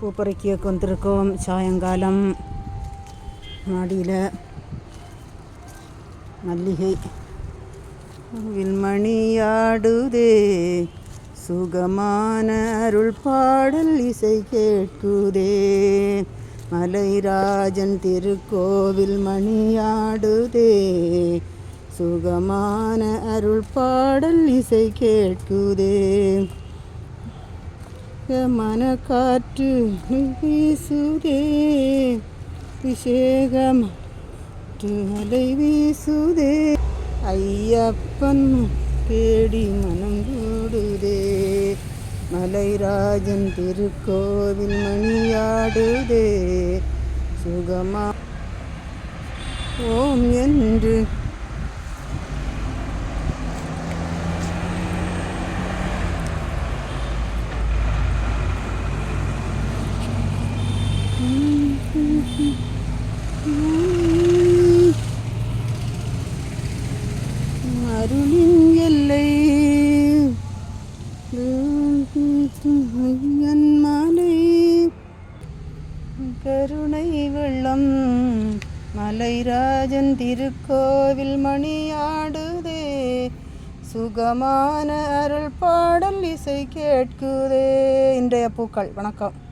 பூ பூப்பறிக்க வந்திருக்கோம் சாயங்காலம் மாடியில் மல்லிகை வில்மணியாடுதே சுகமான அருள் பாடல் இசை கேட்குதே. மலைராஜன் திருக்கோவில் மணியாடுதே. சுகமான அருள் பாடல் இசை கேட்குதே. மனக்காற்று வீசுதே. அபிஷேகம் அலை வீசுதே. ஐயப்பன் கேடி மனம் கூடுதே. மலைராஜன் திருக்கோவில் மணியாடுதே. சுகமா ஓம் என்று அருளின் எல்லை. ஐயன் மாலை. கருணை வெள்ளம் மலைராஜன் திருக்கோவில் மணியாடுதே. சுகமான அருள் பாடல் இசை கேட்குதே. இன்றைய பூக்கள். வணக்கம்.